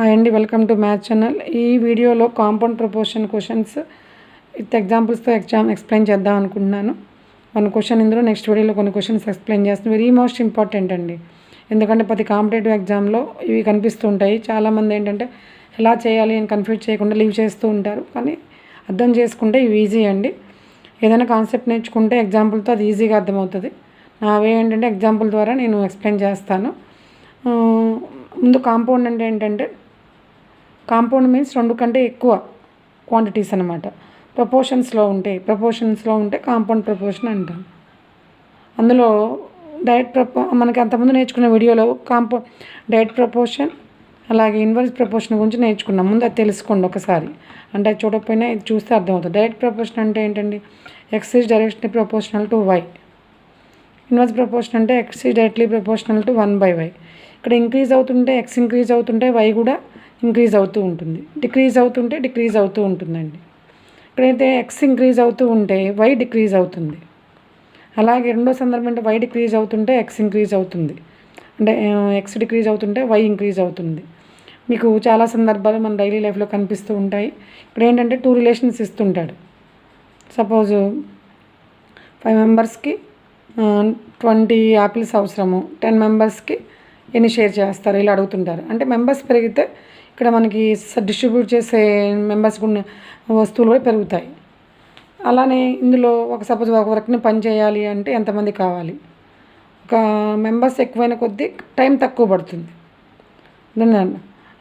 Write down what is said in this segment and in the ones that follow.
Hi అండి welcome to math channel ఈ వీడియోలో కాంపౌండ్ ప్రపోర్షన్ క్వశ్చన్స్ విత్ ఎగ్జాంపుల్స్తో ఎగ్జామ్ ఎక్స్ప్లెయిన్ చేద్దాం అనుకుంటున్నాను. వన్ క్వశ్చన్ ఇందులో నెక్స్ట్ వీడియోలో కొన్ని క్వశ్చన్స్ ఎక్స్ప్లెయిన్ చేస్తాను వెరీ మోస్ట్ ఇంపార్టెంట్ అండి. ఎందుకంటే ప్రతి కాంపిటేటివ్ ఎగ్జామ్లో ఇవి కనిపిస్తూ ఉంటాయి. చాలామంది ఏంటంటే ఎలా చేయాలి అని కన్ఫ్యూజ్ చేయకుండా లీవ్ చేస్తూ ఉంటారు. కానీ అర్థం చేసుకుంటే ఇవి ఈజీ అండి. ఏదైనా కాన్సెప్ట్ నేర్చుకుంటే ఎగ్జాంపుల్తో అది ఈజీగా అర్థమవుతుంది. నా వే ఏంటంటే ఎగ్జాంపుల్ ద్వారా నేను ఎక్స్ప్లెయిన్ చేస్తాను. ముందు కాంపౌండ్ అంటే ఏంటంటే కాంపౌండ్ మీన్స్ రెండు కంటే ఎక్కువ క్వాంటిటీస్ అనమాట ప్రపోర్షన్స్లో ఉంటాయి ప్రపోర్షన్స్లో ఉంటే కాంపౌండ్ ప్రపోర్షన్ అంటాం. అందులో డైరెక్ట్ ప్రపో మనకి అంతకుముందు నేర్చుకున్న వీడియోలో కాంపౌండ్ డైట్ ప్రపోర్షన్ అలాగే ఇన్వర్స్ ప్రపోర్షన్ గురించి నేర్చుకున్నాం. ముందు అది తెలుసుకోండి ఒకసారి. అంటే అది చూడకపోయినా ఇది చూస్తే అర్థమవుతుంది. డైరెక్ట్ ప్రపోర్షన్ అంటే ఏంటండి? X is directly proportional to Y inverse proportion అంటే X is directly proportional to one by Y ఇక్కడ ఇంక్రీజ్ అవుతుంటే ఎక్స్ ఇంక్రీజ్ అవుతుంటే వై కూడా ఇంక్రీజ్ అవుతూ ఉంటుంది. డిక్రీజ్ అవుతుంటే డిక్రీజ్ అవుతూ ఉంటుందండి. ఇక్కడైతే ఎక్స్ ఇంక్రీజ్ అవుతూ ఉంటే వై డిక్రీజ్ అవుతుంది. అలాగే రెండో సందర్భం అంటే వై డిక్రీజ్ అవుతుంటే ఎక్స్ ఇంక్రీజ్ అవుతుంది. అంటే ఎక్స్ డిక్రీజ్ అవుతుంటే వై ఇంక్రీజ్ అవుతుంది. మీకు చాలా సందర్భాలు మన డైలీ లైఫ్లో కనిపిస్తూ ఉంటాయి. ఇక్కడ ఏంటంటే టూ రిలేషన్స్ ఇస్తుంటాడు. సపోజ్ ఫైవ్ మెంబర్స్కి ట్వంటీ యాపిల్స్ అవసరము. టెన్ మెంబర్స్కి ఎన్ని షేర్ చేస్తారు? ఇలా అడుగుతుంటారు. అంటే మెంబర్స్ పెరిగితే ఇక్కడ మనకి డిస్ట్రిబ్యూట్ చేసే మెంబర్స్ ఉన్న వస్తువులు కూడా పెరుగుతాయి. అలానే ఇందులో ఒక సపోజ్ ఒక వర్క్ని పని చేయాలి అంటే ఎంతమంది కావాలి? ఒక మెంబర్స్ ఎక్కువైన కొద్దీ టైం తక్కువ పడుతుంది.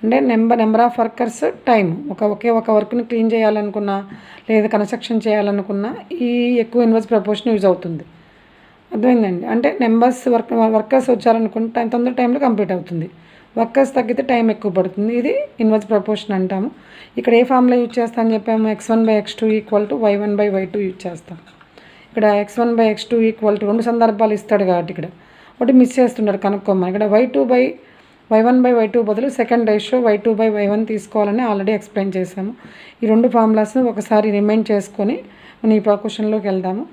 అంటే number number of workers time ఒక ఒకే ఒక వర్క్ని క్లీన్ చేయాలనుకున్నా లేదా కన్స్ట్రక్షన్ చేయాలనుకున్నా ఈ ఎక్కువ ఇన్వర్స్ ప్రపోర్షన్ యూజ్ అవుతుంది. అర్థమైందండి? అంటే నెంబర్స్ వర్క్ వర్కర్స్ వచ్చారనుకుంటే టైం తొందర టైంలో కంప్లీట్ అవుతుంది. వర్కర్స్ తగ్గితే టైం ఎక్కువ పడుతుంది. ఇది ఇన్వర్స్ ప్రపోర్షన్ అంటాము. ఇక్కడ ఏ ఫామ్లో యూజ్ చేస్తా అని చెప్పాము? X one by X two equal to Y one by Y two use చేస్తాం. ఇక్కడ X one by X two equal to రెండు సందర్భాలు ఇస్తాడు కాబట్టి ఇక్కడ. ఒకటి మిస్ చేస్తున్నాడు కనుక్కోమని. ఇక్కడ Y two by Y one by Y two బదులు second ratio Y two by Y one తీసుకోవాలని ఆల్రెడీ ఎక్స్ప్లెయిన్ చేసాము ఈ రెండు ఫార్ములాస్ని ఒకసారి రిమైండ్ చేసుకొని మనం ఈ క్వశ్చన్లోకి వెళ్దాము.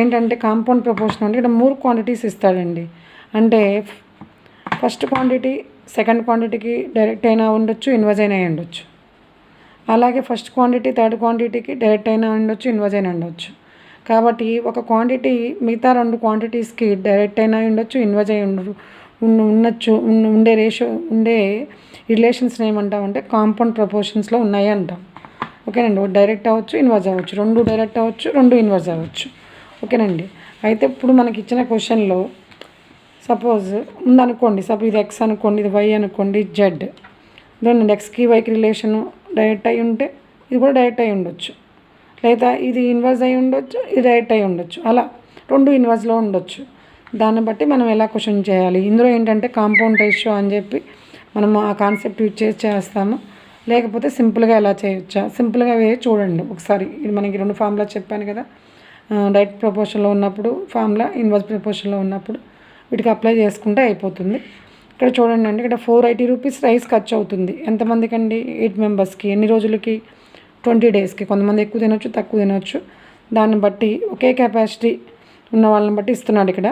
ఏంటంటే కాంపౌండ్ ప్రపోర్షన్ అంటే ఇక్కడ మూడు క్వాంటిటీస్ ఇస్తాడండి. అంటే ఫస్ట్ క్వాంటిటీ సెకండ్ క్వాంటిటీకి డైరెక్ట్ అయినా ఉండొచ్చు ఇన్వర్జ్ అయినా ఉండొచ్చు. అలాగే ఫస్ట్ క్వాంటిటీ థర్డ్ క్వాంటిటీకి డైరెక్ట్ అయినా ఉండొచ్చు ఇన్వర్జ్ అయినా ఉండొచ్చు. కాబట్టి ఒక క్వాంటిటీ మిగతా రెండు క్వాంటిటీస్కి డైరెక్ట్ అయినా ఉండొచ్చు ఇన్వర్జ్ అయి ఉండరు ఉండొచ్చు ఉండే రేషియో ఉండే రిలేషన్స్ని ఏమంటామంటే కాంపౌండ్ ప్రపోర్షన్స్లో ఉన్నాయి అంటాం. ఓకేనండి? డైరెక్ట్ అవ్వచ్చు ఇన్వర్జ్ అవ్వచ్చు. రెండు డైరెక్ట్ అవ్వచ్చు రెండు ఇన్వర్జ్ అవ్వచ్చు. ఓకేనండి? అయితే ఇప్పుడు మనకి ఇచ్చిన క్వశ్చన్లో సపోజ్ ఉందనుకోండి సపోజ్ ఇది ఎక్స్ అనుకోండి ఇది వై అనుకోండి జెడ్ ఇదండి ఎక్స్కి వైకి రిలేషన్ డైరెక్ట్ అయి ఉంటే ఇది కూడా డైరెక్ట్ అయి ఉండొచ్చు. లేదా ఇది ఇన్వర్స్ అయి ఉండొచ్చు ఇది డైరెక్ట్ అయి ఉండొచ్చు. అలా రెండు ఇన్వర్స్లో ఉండొచ్చు. దాన్ని బట్టి మనం ఎలా క్వశ్చన్ చేయాలి? ఇందులో ఏంటంటే కాంపౌండ్ రేషియో అని చెప్పి మనం ఆ కాన్సెప్ట్ యూజ్ చేసి చేస్తాము. లేకపోతే సింపుల్గా ఎలా చేయొచ్చా? సింపుల్గా వే చూడండి. ఒకసారి ఇది మనకి రెండు ఫార్ములా చెప్పాను కదా. డైరెక్ట్ ప్రపోర్షన్లో ఉన్నప్పుడు ఫార్ములా ఇన్వర్స్ ప్రపోర్షన్లో ఉన్నప్పుడు. వీటికి అప్లై చేసుకుంటే అయిపోతుంది. ఇక్కడ చూడండి అండి ఇక్కడ ఫోర్ ఎయిటీ రూపీస్ రైస్ ఖర్చు అవుతుంది. ఎంతమందికి అండి ఎయిట్ మెంబర్స్కి ఎన్ని రోజులకి? ట్వంటీ డేస్కి కొంతమంది ఎక్కువ తినొచ్చు తక్కువ తినొచ్చు. దాన్ని బట్టి ఒకే కెపాసిటీ ఉన్న వాళ్ళని బట్టి ఇస్తున్నాడు ఇక్కడ.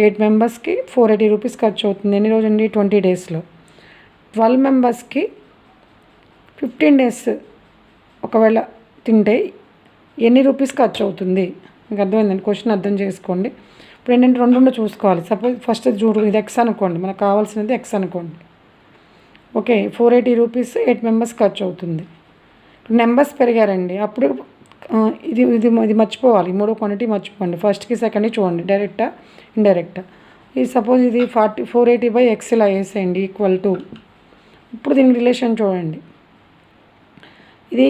ఎయిట్ మెంబర్స్కి ఫోర్ ఎయిటీ రూపీస్ ఖర్చు అవుతుంది. ఎన్ని రోజులండి? ట్వంటీ డేస్లో ట్వెల్వ్ మెంబర్స్కి ఫిఫ్టీన్ డేస్ ఒకవేళ తింటే ఎన్ని రూపీస్ ఖర్చు అవుతుంది? మీకు అర్థమైందండి? క్వశ్చన్ అర్థం చేసుకోండి. ఇప్పుడు ఏంటంటే రెండు రెండు చూసుకోవాలి. సపోజ్ ఫస్ట్ చూడు ఇది ఎక్స్ అనుకోండి. మనకు కావాల్సినది ఎక్స్ అనుకోండి. Okay four eighty rupees eight members ఖర్చు అవుతుంది. నెంబర్స్ పెరిగారండి. అప్పుడు ఇది ఇది ఇది మర్చిపోవాలి. మూడో క్వాంటిటీ మర్చిపోండి. ఫస్ట్కి సెకండ్కి చూడండి. డైరెక్టా ఇండైరెక్టా ఇది సపోజ్ ఇది forty four eighty by X ఇలా వేసేయండి. ఈక్వల్ టు ఇప్పుడు దీనికి రిలేషన్ చూడండి. ఇది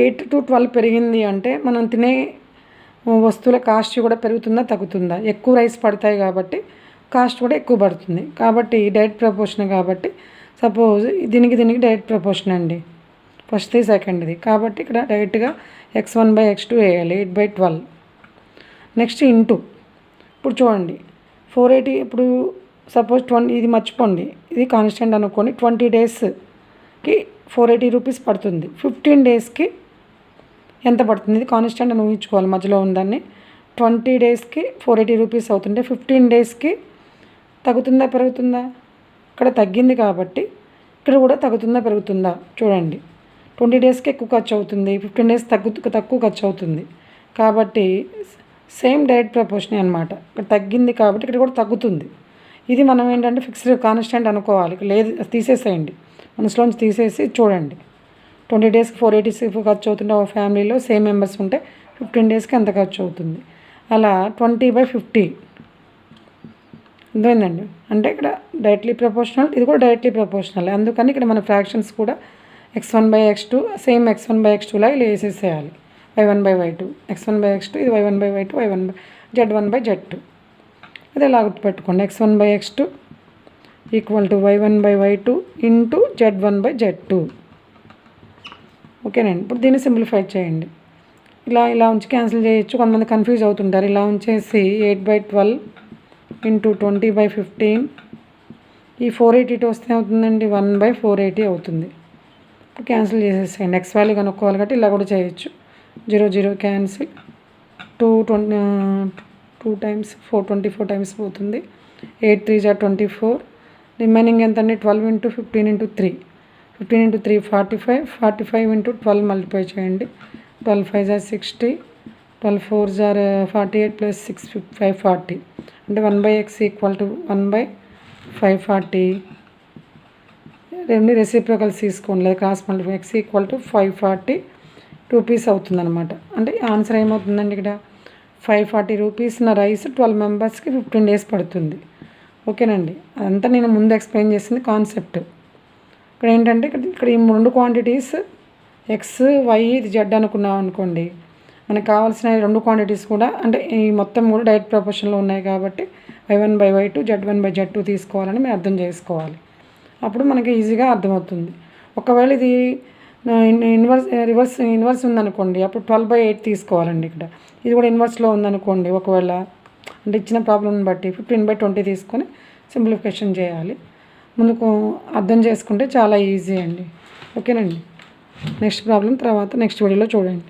ఎయిట్ టు ట్వెల్వ్ పెరిగింది అంటే మనం తినే వస్తువుల కాస్ట్ కూడా పెరుగుతుందా తగ్గుతుందా? ఎక్కువ రైస్ పడతాయి కాబట్టి కాస్ట్ కూడా ఎక్కువ పడుతుంది. కాబట్టి డైరెక్ట్ ప్రపోర్షన్ కాబట్టి సపోజ్ దీనికి దీనికి డైరెక్ట్ ప్రపోర్షన్ అండి. ఫస్ట్ది సెకండ్ది కాబట్టి ఇక్కడ డైరెక్ట్గా X one by X two వేయాలి eight by twelve. Next into. ఇప్పుడు చూడండి. ఫోర్ ఎయిటీ ఇప్పుడు సపోజ్ ట్వంటీ ఇది మర్చిపోండి. ఇది కాన్స్టెంట్ అనుకోండి. ట్వంటీ డేస్కి ఫోర్ ఎయిటీ రూపీస్ పడుతుంది. ఫిఫ్టీన్ డేస్కి ఎంత పడుతుంది? ఇది కాన్స్టెంట్ అని ఊహించుకోవాలి. మధ్యలో ఉందాన్ని ట్వంటీ డేస్కి ఫోర్ ఎయిటీ రూపీస్ అవుతుంటే ఫిఫ్టీన్ డేస్కి తగ్గుతుందా పెరుగుతుందా? ఇక్కడ తగ్గింది కాబట్టి ఇక్కడ కూడా తగ్గుతుందా పెరుగుతుందా? చూడండి. ట్వంటీ డేస్కి ఎక్కువ ఖర్చు అవుతుంది. ఫిఫ్టీన్ డేస్ తగ్గు తక్కువ ఖర్చు అవుతుంది. కాబట్టి సేమ్ డైరెక్ట్ ప్రపోర్షన్ అనమాట ఇక్కడ తగ్గింది కాబట్టి ఇక్కడ కూడా తగ్గుతుంది. ఇది మనం ఏంటంటే ఫిక్స్డ్ కాన్స్టెంట్ అనుకోవాలి. లేదు తీసేసేయండి. మనసులోంచి తీసేసి చూడండి. ట్వంటీ డేస్కి ఫోర్ ఎయిటీ సిక్స్ ఖర్చు అవుతుంటే ఒక ఫ్యామిలీలో సేమ్ మెంబర్స్ ఉంటే ఫిఫ్టీన్ డేస్కి ఎంత ఖర్చు అవుతుంది అలా ట్వంటీ బై ఫిఫ్టీ అర్థమైందండి అంటే ఇక్కడ డైరెక్ట్లీ ప్రపోర్షనల్ ఇది కూడా డైరెక్ట్లీ ప్రపోర్షనల్ అందుకని ఇక్కడ మన ఫ్రాక్షన్స్ కూడా X one by X two same X one by X టూలా ఇలా వేసేసేయాలి Y one by Y two X one by X two ఇది Y one by Y two Y one by Z one by Z two అది ఇలా గుర్తుపెట్టుకోండి X one by X two equal to Y one by Y two into Z one by Z two ఓకేనండి. ఇప్పుడు దీన్ని simplify చేయండి. ఇలా ఇలా ఉంచి క్యాన్సిల్ చేయొచ్చు. కొంతమంది కన్ఫ్యూజ్ అవుతుంటారు. ఇలా ఉంచేసి eight by twelve into twenty by fifteen. ఈ ఫోర్ ఎయిటీ టూ వస్తే అవుతుందండి వన్ బై ఫోర్ ఎయిటీ అవుతుంది. ఇప్పుడు క్యాన్సిల్ చేసేసేయండి. ఎక్స్ వాల్యూ కనుక్కోవాలి కాబట్టి ఇలా కూడా చేయొచ్చు. Zero zero cancel. Two twenty two times four twenty four times పోతుంది. ఎయిట్ త్రీ జా ట్వంటీ ఫోర్. రిమైనింగ్ ఎంత అండి twelve into fifteen into three. Fifteen into three forty five. Forty five into twelve multiply చేయండి. Twelve five జార్ sixty. Twelve four jar forty eight plus six five forty. అంటే one by X equal to one by five forty. రెండు reciprocals తీసుకోండి. లేదా cross multiply X equal to five forty rupees అవుతుందన్నమాట. అంటే answer ఏమవుతుందండి ఇక్కడ? Five forty rupees నా rice twelve మెంబర్స్కి ఫిఫ్టీన్ డేస్ పడుతుంది. ఓకేనండి? అదంతా నేను ముందు ఎక్స్ప్లెయిన్ చేసింది కాన్సెప్ట్. ఇక్కడ ఏంటంటే ఇక్కడ ఇక్కడ ఈ రెండు క్వాంటిటీస్ ఎక్స్ వై ఇది జెడ్ అనుకున్నాం అనుకోండి. మనకు కావాల్సిన రెండు క్వాంటిటీస్ కూడా అంటే ఈ మొత్తం కూడా డైరెక్ట్ ప్రపోర్షన్లో ఉన్నాయి కాబట్టి Y one by Y two Z one by Z two తీసుకోవాలని మేము అర్థం చేసుకోవాలి. అప్పుడు మనకి ఈజీగా అర్థమవుతుంది. ఒకవేళ ఇది ఇన్వర్స్ రివర్స్ ఇన్వర్స్ ఉందనుకోండి అప్పుడు ట్వెల్వ్ బై ఎయిట్ తీసుకోవాలండి ఇక్కడ. ఇది కూడా ఇన్వర్స్లో ఉందనుకోండి ఒకవేళ అంటే ఇచ్చిన ప్రాబ్లమ్ని బట్టి ఫిఫ్టీన్ బై ట్వంటీ తీసుకొని సింప్లిఫికేషన్ చేయాలి. ముందుకు అర్థం చేసుకుంటే చాలా ఈజీ అండి. ఓకేనండి? నెక్స్ట్ ప్రాబ్లం తర్వాత నెక్స్ట్ వీడియోలో చూడండి.